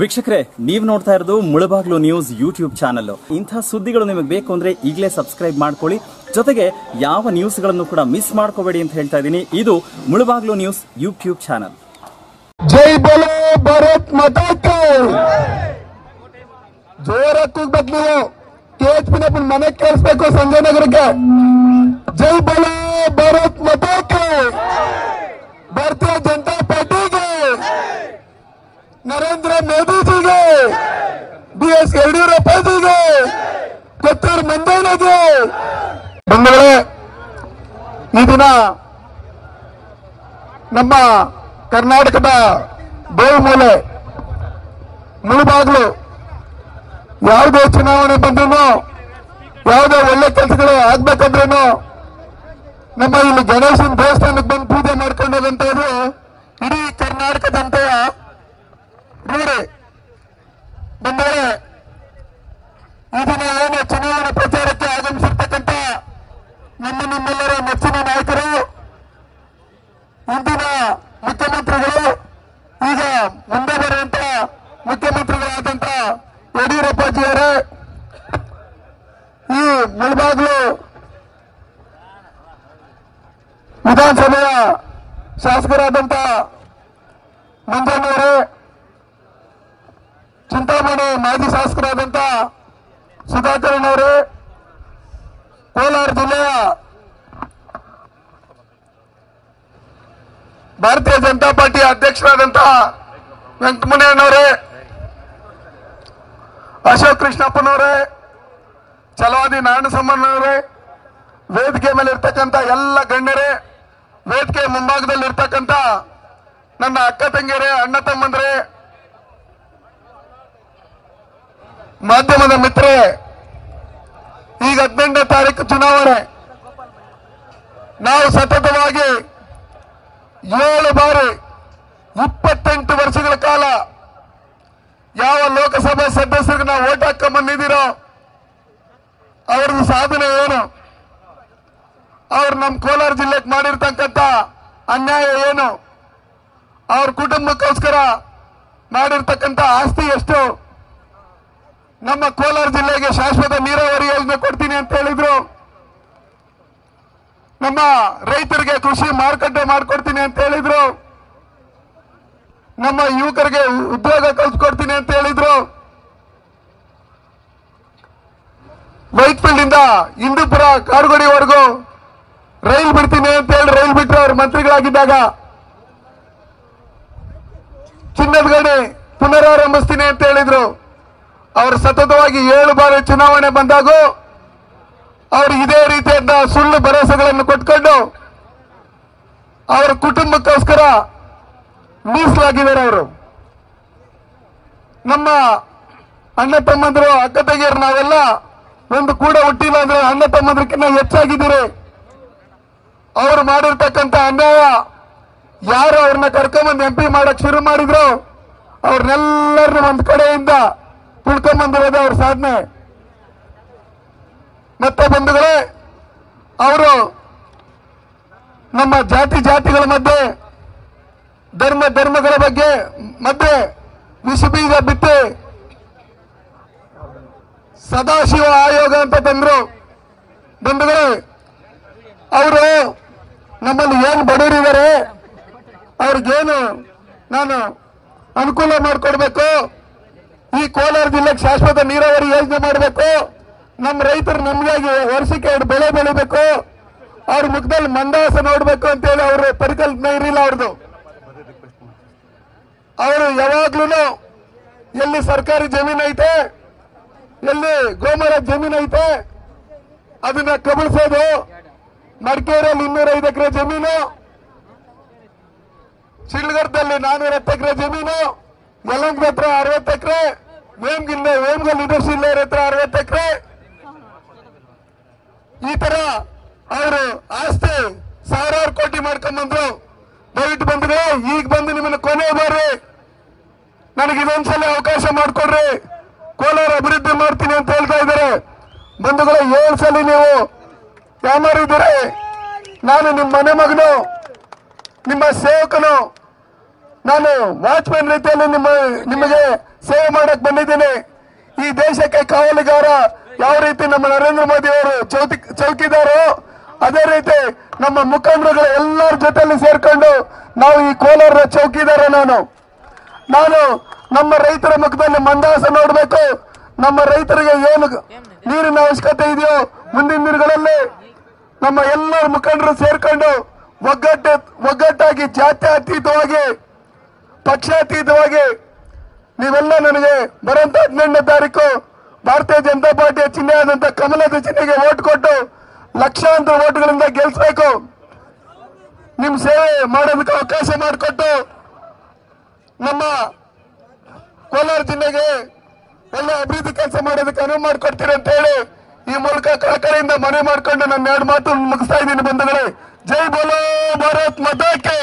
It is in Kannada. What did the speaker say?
ವೀಕ್ಷಕರೇ, ನೀವು ನೋಡ್ತಾ ಇರೋದು ಮುಳಬಾಗ್ಲು ನ್ಯೂಸ್ ಯೂಟ್ಯೂಬ್ ಚಾನಲ್ ಇಂಥ ಸುದ್ದಿಗಳು ನಿಮಗೆ ಬೇಕು ಅಂದ್ರೆ ಈಗಲೇ ಸಬ್ಸ್ಕ್ರೈಬ್ ಮಾಡ್ಕೊಳ್ಳಿ. ಜೊತೆಗೆ ಯಾವ ನ್ಯೂಸ್ಗಳನ್ನು ಕೂಡ ಮಿಸ್ ಮಾಡ್ಕೋಬೇಡಿ ಅಂತ ಹೇಳ್ತಾ ಇದ್ದೀನಿ. ಇದು ಮುಳಬಾಗ್ಲು ನ್ಯೂಸ್ ಯೂಟ್ಯೂಬ್ ಚಾನಲ್. ಜೈ ಬೋಲೋ ಭಾರತ್ ಮಾತಾಕ್ಕೆ ಜೋರ ಕೂಗ್ಬೇಕು ನೀವು. ಕೇಚ್ ಪಿನಪ್ಪನ ಮನೆ ಕೇಳಿಸ್ಬೇಕು ಸಂಜಯ್ ನಗರಕ್ಕೆ ಜೈ ಬೋಲೋ ಬಂಧುಗಳೇ, ಈ ದಿನ ನಮ್ಮ ಕರ್ನಾಟಕದ ಮೂಲೆ ಮುಳುಬಾಗ್ಲು. ಯಾವುದೇ ಚುನಾವಣೆ ಬಂದ್ರೂ ಯಾವುದೇ ಒಳ್ಳೆ ಕೆಲಸಗಳು ಆಗ್ಬೇಕಂದ್ರೂ ನಮ್ಮ ಇಲ್ಲಿ ಗಣೇಶನ ದೇವಸ್ಥಾನಕ್ಕೆ ಬಂದು ಪೂಜೆ ಮಾಡ್ಕೊಂಡು ಹೋಗಂತವ್ರು ಇಡೀ ಕರ್ನಾಟಕದಂತ ರೂಢಿ ಬಂದರೆ ಈ ದಿನ ಏನು ಚುನಾವಣಾ ಪ್ರಚಾರಕ್ಕೆ ಆಗಮಿಸಿರ್ತಕ್ಕಂಥ ನಮ್ಮ ನಿಮ್ಮೆಲ್ಲರ ನೆಚ್ಚಿನ ನಾಯಕರು, ಇಂದಿನ ಮುಖ್ಯಮಂತ್ರಿಗಳು, ಈಗ ಮುಂದೆ ಬರುವಂತ ಮುಖ್ಯಮಂತ್ರಿಗಳಾದಂತ ಯಡಿಯೂರಪ್ಪಾಜಿಯವರೇ, ಈ ಮುಳಬಾಗ್ಲು ವಿಧಾನಸಭೆಯ ಶಾಸಕರಾದಂತ ಮಂಜಣ್ಣವರೇ, ಚಿಂತಾಮಣಿ ಮಾಜಿ ಶಾಸಕರಾದಂತ ಸುಧಾಕರಣ್ಣವರೇ ಕೋಲಾರ ಜಿಲ್ಲೆಯ ಭಾರತೀಯ ಜನತಾ ಪಾರ್ಟಿಯ ಅಧ್ಯಕ್ಷರಾದಂತಹ ವೆಂಕಟಮಣಯ್ಯನವರೇ ಅಶೋಕ್ ಕೃಷ್ಣಪ್ಪನವರೇ, ಛಲವಾದಿ ನಾರಾಯಣಸಮ್ಮನವರೇ ವೇದಿಕೆ ಮೇಲೆ ಇರ್ತಕ್ಕಂಥ ಎಲ್ಲ ಗಣ್ಯರೇ, ವೇದಿಕೆ ಮುಂಭಾಗದಲ್ಲಿ ಇರ್ತಕ್ಕಂಥ ನನ್ನ ಅಕ್ಕ ತಂಗಿಯರೇ, ಅಣ್ಣ ತಮ್ಮಂದ್ರೆ, ಮಾಧ್ಯಮದ ಮಿತ್ರರೇ ಈಗ ಹದಿನೆಂಟನೇ ತಾರೀಕು ಚುನಾವಣೆ. ನಾವು ಸತತವಾಗಿ ಏಳು ಬಾರಿ ಇಪ್ಪತ್ತೆಂಟು ವರ್ಷಗಳ ಕಾಲ ಯಾವ ಲೋಕಸಭಾ ಸದಸ್ಯರಿಗೆ ನಾವು ಓಟ್ ಹಾಕೊಂಡ್ ಬಂದಿದ್ದೀರೋ ಅವ್ರದ್ದು ಸಾಧನೆ ಏನು? ಅವ್ರು ನಮ್ಮ ಕೋಲಾರ ಜಿಲ್ಲೆಗೆ ಮಾಡಿರ್ತಕ್ಕಂಥ ಅನ್ಯಾಯ ಏನು? ಅವ್ರ ಕುಟುಂಬಕ್ಕೋಸ್ಕರ ಮಾಡಿರ್ತಕ್ಕಂಥ ಆಸ್ತಿ ಎಷ್ಟು? ನಮ್ಮ ಕೋಲಾರ ಜಿಲ್ಲೆಗೆ ಶಾಶ್ವತ ನೀರಾವರಿ ಯೋಜನೆ ಕೊಡ್ತೀನಿ ಅಂತ ಹೇಳಿದ್ರು. ನಮ್ಮ ರೈತರಿಗೆ ಕೃಷಿ ಮಾರುಕಟ್ಟೆ ಮಾಡ್ಕೊಡ್ತೀನಿ ಅಂತ ಹೇಳಿದ್ರು. ನಮ್ಮ ಯುವಕರಿಗೆ ಉದ್ಯೋಗ ಕಲ್ಸ್ಕೊಡ್ತೀನಿ ಅಂತ ಹೇಳಿದ್ರು. ವೈಟ್ಫೀಲ್ಡ್ ಇಂದ ಇಂದೂಪುರ ಕಾರುಗುಡಿವರೆಗೂ ರೈಲ್ ಬಿಡ್ತೀನಿ ಅಂತ ಹೇಳಿ ರೈಲ್ ಬಿಟ್ಟರು ಅವರು ಮಂತ್ರಿಗಳಾಗಿದ್ದಾಗ ಚಿನ್ನದ ಗಣಿ ಪುನರಾರಂಭಿಸ್ತೀನಿ ಅಂತ ಹೇಳಿದ್ರು. ಅವರು ಸತತವಾಗಿ ಏಳು ಬಾರಿ ಚುನಾವಣೆ ಬಂದಾಗ ಅವರು ಇದೇ ರೀತಿಯಾದ ಸುಳ್ಳು ಭರವಸೆಗಳನ್ನು ಕೊಟ್ಕೊಂಡು ಅವರ ಕುಟುಂಬಕ್ಕೋಸ್ಕರ ಮೀಸಲಾಗಿದ್ದಾರೆ ಅವರು. ನಮ್ಮ ಅಣ್ಣ ತಮ್ಮಂದರು ಅಕ್ಕ ತಂಗಿಯರು ನಾವೆಲ್ಲ ಒಂದು ಕೂಡ ಹುಟ್ಟಿಲ್ಲ ಅಂದ್ರೆ ಅಣ್ಣ ತಮ್ಮಂದ್ರಕ್ಕಿಂತ ಹೆಚ್ಚಾಗಿದ್ದೀರಿ. ಅವರು ಮಾಡಿರ್ತಕ್ಕಂಥ ಅನ್ಯಾಯ ಯಾರು ಅವ್ರನ್ನ ಕರ್ಕೊಂಬಂದು ಎಂ ಪಿ ಮಾಡಕ್ ಶುರು ಮಾಡಿದ್ರು, ಅವ್ರನ್ನೆಲ್ಲರನ್ನ ಒಂದ್ ಕಡೆಯಿಂದ ತುಳ್ಕೊಂಬಂದಿರೋದು ಅವ್ರ ಸಾಧನೆ. ಮತ್ತೆ ಬಂಧುಗಳೇ, ಅವರು ನಮ್ಮ ಜಾತಿ ಜಾತಿಗಳ ಮಧ್ಯೆ, ಧರ್ಮ ಧರ್ಮಗಳ ಬಗ್ಗೆ ಮಧ್ಯೆ ವಿಷಬೀಜ ಬಿತ್ತಿ ಸದಾಶಿವ ಆಯೋಗ ಅಂತ ತಂದ್ರು. ಬಂಧುಗಳೇ, ಅವರು ನಮ್ಮಲ್ಲಿ ಏನು ಬಡವರಿದ್ದಾರೆ ಅವ್ರಿಗೇನು ನಾನು ಅನುಕೂಲ ಮಾಡಿಕೊಡ್ಬೇಕು? ಈ ಕೋಲಾರ ಜಿಲ್ಲೆಗೆ ಶಾಶ್ವತ ನೀರಾವರಿ ಯೋಜನೆ ಮಾಡಬೇಕು. ನಮ್ಮ ರೈತರು ನಮಗಾಗಿ ವರ್ಷಕ್ಕೆ ಎರಡು ಬೆಳೆ ಬೆಳಿಬೇಕು. ಅವ್ರ ಮುಖದಲ್ಲಿ ಮಂದಾಸ ನೋಡ್ಬೇಕು ಅಂತೇಳಿ ಅವ್ರ ಪರಿಕಲ್ಪನೆ ಇರಲಿಲ್ಲ ಅವ್ರದ್ದು ಅವರು ಯಾವಾಗ್ಲೂ ಎಲ್ಲಿ ಸರ್ಕಾರಿ ಜಮೀನು ಐತೆ, ಎಲ್ಲಿ ಗೋಮರ ಜಮೀನು ಐತೆ, ಅದನ್ನ ಕಬಳಿಸೋದು. ಮಡಿಕೇರಿಯಲ್ಲಿ ಇನ್ನೂರ ಐದು ಎಕರೆ ಜಮೀನು, ಚಿಲ್ಗರ್ದಲ್ಲಿ ನಾನೂರ ಹತ್ತು ಎಕರೆ ಜಮೀನು ಯಲಂಗ್ ಹತ್ರ ಅರವತ್ತು ಎಕರೆ ವೇಮ್ಗಿಲ್ಲ ವೇಮ್ಗಲ್ ಇಲ್ಲ ಹತ್ರ ಅರವತ್ತು ಎಕರೆ ಈ ತರ ಅವರು ಆಸ್ತಿ ಸಾವಿರಾರು ಕೋಟಿ ಮಾಡ್ಕೊಂಡ್ ಬಂದ್ರು. ದಯವಿಟ್ಟು ಬಂದ್ರೆ ಈಗ ಬಂದು ನಿಮ್ಮನ್ನ ಕೊನೆ ಬಾರಿ. ನನಗೆ ಇದೊಂದ್ಸಲ ಅವಕಾಶ ಮಾಡಿಕೊಡ್ರಿ. ಕೋಲಾರ ಅಭಿವೃದ್ಧಿ ಮಾಡ್ತೀನಿ ಅಂತ ಹೇಳ್ತಾ ಇದ್ದಾರೆ. ಬಂಧುಗಳು, ಏಳು ಸಲ ನೀವು ಯಾಮಾರಿದ್ದೀರಿ ನಾನು ನಿಮ್ಮ ಮನೆ ಮಗನು, ನಿಮ್ಮ ಸೇವಕನು. ನಾನು ವಾಚ್ಮನ್ ರೀತಿಯಲ್ಲಿ ನಿಮ್ಮ, ನಿಮಗೆ ಸೇವೆ ಮಾಡಕ್ ಬಂದಿದ್ದೀನಿ. ಈ ದೇಶಕ್ಕೆ ಕಾವಲುಗಾರ ಯಾವ ರೀತಿ ನಮ್ಮ ನರೇಂದ್ರ ಮೋದಿ ಅವರು ಚೌಕಿದಾರೋ, ಅದೇ ರೀತಿ ನಮ್ಮ ಮುಖಂಡರುಗಳು ಎಲ್ಲರ ಜೊತೆಯಲ್ಲಿ ಸೇರ್ಕೊಂಡು ನಾವು ಈ ಕೋಲಾರ ಚೌಕಿದಾರ ನಾನು. ನಾನು ನಮ್ಮ ರೈತರ ಮುಖದಲ್ಲಿ ಮಂದಹಾಸ ನೋಡಬೇಕು. ನಮ್ಮ ರೈತರಿಗೆ ಏನು ನೀರಿನ ಅವಶ್ಯಕತೆ ಇದೆಯೋ ಮುಂದಿನ ದಿನಗಳಲ್ಲಿ ನಮ್ಮ ಎಲ್ಲರ ಮುಖಂಡರು ಸೇರ್ಕೊಂಡು ಒಗ್ಗಟ್ಟು ಒಗ್ಗಟ್ಟಾಗಿ ಜಾತ್ಯಾತೀತವಾಗಿ, ಪಕ್ಷಾತೀತವಾಗಿ ನೀವೆಲ್ಲ ನನಗೆ ಬರುವಂತ ಹದಿನೆಂಟನೇ ತಾರೀಕು ಭಾರತೀಯ ಜನತಾ ಪಾರ್ಟಿಯ ಚಿಹ್ನೆ ಆದಂತ ಕಮಲದ ಚಿಹ್ನೆಗೆ ಓಟ್ ಕೊಟ್ಟು ಲಕ್ಷಾಂತರ ಓಟ್ಗಳಿಂದ ಗೆಲ್ಸ್ಬೇಕು. ನಿಮ್ ಸೇವೆ ಮಾಡೋದಕ್ಕೆ ಅವಕಾಶ ಮಾಡಿಕೊಟ್ಟು ನಮ್ಮ ಕೋಲಾರ ಜಿಲ್ಲೆಗೆ ಎಲ್ಲ ಅಭಿವೃದ್ಧಿ ಕೆಲಸ ಮಾಡೋದಕ್ಕೆ ಅನುವು ಮಾಡಿಕೊಡ್ತೀರಿ ಅಂತ ಹೇಳಿ ಈ ಮೂಲಕ ಕಳಕಳಿಯಿಂದ ಮನವಿ ಮಾಡಿಕೊಂಡು ನನ್ನ ಎರಡು ಮಾತು ಮುಗಿಸ್ತಾ ಇದ್ದೀನಿ ಬಂಧುಗಳೇ. ಜೈ ಬೋಲೋ ಭಾರತ್ ಮತಾಕೆ